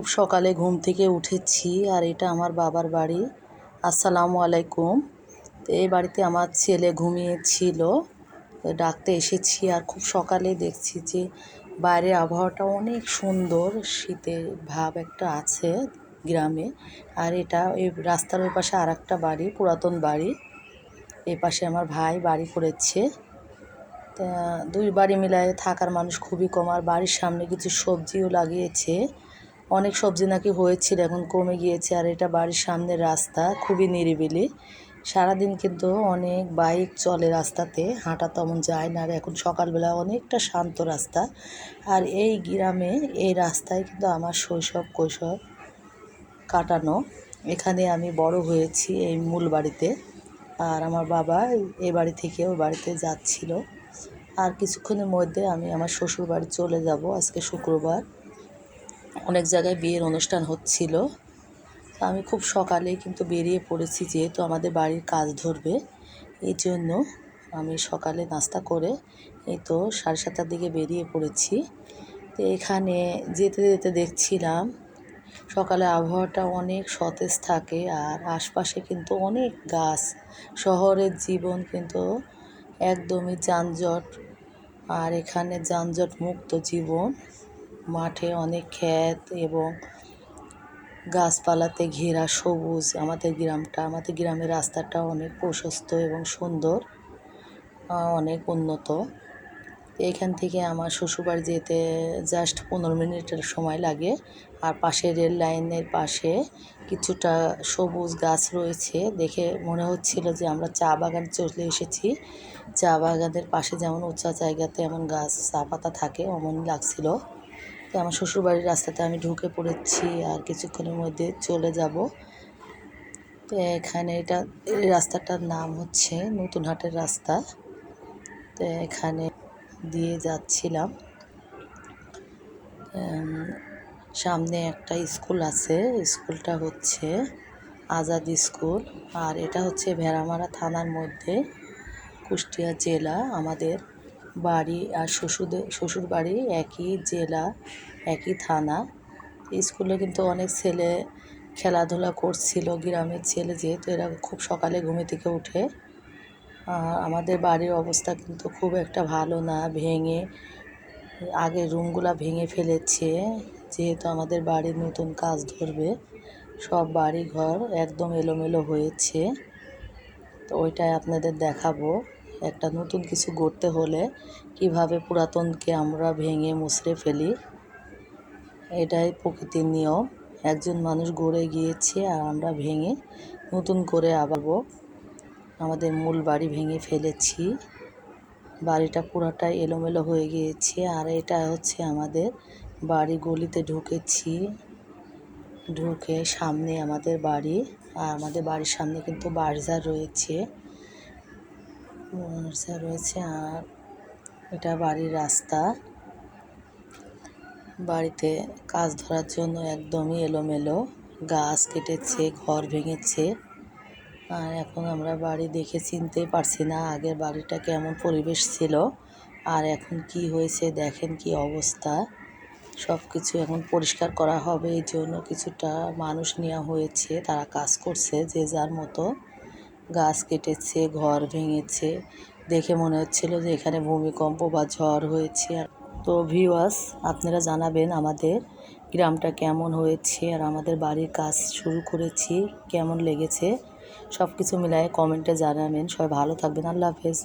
খুব সকালে ঘুম থেকে উঠেছি আর এটা আমার বাবার বাড়ি। আসসালামু আলাইকুম। তো এই বাড়িতে আমার ছেলে ঘুমিয়েছিল। ডাকতে এসেছি আর খুব সকালে দেখছি যে বাইরের আবহাওয়াটা অনেক সুন্দর, শীতের ভাব একটা আছে গ্রামে। আর এটা এই রাস্তার ওই পাশে আর একটা বাড়ি, পুরাতন বাড়ি। এই পাশে আমার ভাই বাড়ি করেছে। দুই বাড়ি মিলায় থাকার মানুষ খুবই কম। আর বাড়ির সামনে কিছু সবজিও লাগিয়েছে। অনেক সবজি নাকি হয়েছিল, এখন কমে গিয়েছে আর এটা বাড়ির সামনের রাস্তা, খুবই নিরিবিলি। সারাদিন কিন্তু অনেক বাইক চলে রাস্তাতে, হাঁটা তেমন যায় না আর এখন সকালবেলা অনেকটা শান্ত রাস্তা। আর এই গ্রামে, এই রাস্তায় কিন্তু আমার শৈশব কৈশব কাটানো। এখানে আমি বড় হয়েছি এই মূল বাড়িতে আর আমার বাবা এ বাড়ি থেকে ওই বাড়িতে যাচ্ছিল। আর কিছুক্ষণের মধ্যে আমি আমার শ্বশুর বাড়ি চলে যাব আজকে শুক্রবার। অনেক জায়গায় বিয়ের অনুষ্ঠান হচ্ছিল। আমি খুব সকালে কিন্তু বেরিয়ে পড়েছি যেহেতু আমাদের বাড়ির কাজ ধরবে। এই জন্য আমি সকালে নাস্তা করে এই তো সাড়ে সাতটার দিকে বেরিয়ে পড়েছি। তো এখানে যেতে যেতে দেখছিলাম সকালে আবহাওয়াটা অনেক সতেজ থাকে আর আশপাশে কিন্তু অনেক গাছ। শহরের জীবন কিন্তু একদমই যানজট আর এখানে যানজট মুক্ত জীবন। মাঠে অনেক ক্ষেত এবং গাছপালাতে ঘেরা সবুজ আমাদের গ্রামটা, আমাদের গ্রামের রাস্তাটা অনেক প্রশস্ত এবং সুন্দর অনেক উন্নত। এখান থেকে আমার শ্বশুরবাড়ি যেতে জাস্ট পনেরো মিনিটের সময় লাগে। আর পাশে রেল লাইনের পাশে কিছুটা সবুজ গাছ রয়েছে। দেখে মনে হচ্ছিল যে আমরা চা বাগান চলে এসেছি। চা বাগানের পাশে যেমন উঁচা জায়গাতে এমন গাছ, চা পাতা থাকে, অমন লাগছিল। তো আমার শ্বশুরবাড়ির রাস্তাতে আমি ঢুকে পড়েছি আর কিছুক্ষণের মধ্যে চলে যাব। তো এখানে এটা, এই রাস্তাটার নাম হচ্ছে নতুন হাটের রাস্তা। তো এখানে দিয়ে যাচ্ছিলাম। সামনে একটা স্কুল আছে, স্কুলটা হচ্ছে আজাদ স্কুল। আর এটা হচ্ছে ভেড়ামারা থানার মধ্যে, কুষ্টিয়া জেলা আমাদের বাড়ি আর শ্বশুরদের শ্বশুর বাড়ি একই জেলা, একই থানা। স্কুলে কিন্তু অনেক ছেলে খেলাধুলা করছিল, গ্রামের ছেলে যেহেতু এরা খুব সকালে ঘুমে থেকে উঠে। আমাদের বাড়ির অবস্থা কিন্তু খুব একটা ভালো না, ভেঙে, আগে রুমগুলা ভেঙে ফেলেছে। যেহেতু আমাদের বাড়ির নতুন কাজ ধরবে, সব বাড়ি ঘর একদম এলোমেলো হয়েছে। তো ওইটাই আপনাদের দেখাবো। একটা নতুন কিছু গড়তে হলে কীভাবে পুরাতনকে আমরা ভেঙে মুছড়ে ফেলি, এটাই প্রকৃতির নিয়ম। একজন মানুষ গড়ে গিয়েছে আর আমরা ভেঙে নতুন করে আবার আমাদের মূল বাড়ি ভেঙে ফেলেছি। বাড়িটা পুরাটাই এলোমেলো হয়ে গিয়েছে আর এটা হচ্ছে আমাদের বাড়ি গলিতে ঢুকেছি। ঢুকে সামনে আমাদের বাড়ি আর আমাদের বাড়ির সামনে কিন্তু বার্জার রয়েছে। বার্জার রয়েছে আর এটা বাড়ির রাস্তা। বাড়িতে কাজ ধরার জন্য একদমই এলোমেলো, গাছ কেটেছে, ঘর ভেঙেছে। আর এখন আমরা বাড়ি দেখে চিনতেই পারছি না আগের বাড়িটা কেমন পরিবেশ ছিল, আর এখন কি হয়েছে দেখেন কি অবস্থা। সব কিছু এখন পরিষ্কার করা হবে, এই জন্য কিছুটা মানুষ নেওয়া হয়েছে, তারা কাজ করছে যে যার মতো। গাছ কেটেছে, ঘর ভেঙেছে। দেখে মনে হচ্ছিল যে এখানে ভূমিকম্প বা ঝড় হয়েছে। তো ভিওয়াস আপনারা জানাবেন আমাদের গ্রামটা কেমন হয়েছে আর আমাদের বাড়ির কাজ শুরু করেছি, কেমন লেগেছে। সব কিছু মিলায়ে কমেন্টে জানাবেন। সবাই ভালো থাকবেন। আল্লাহ হাফেজ।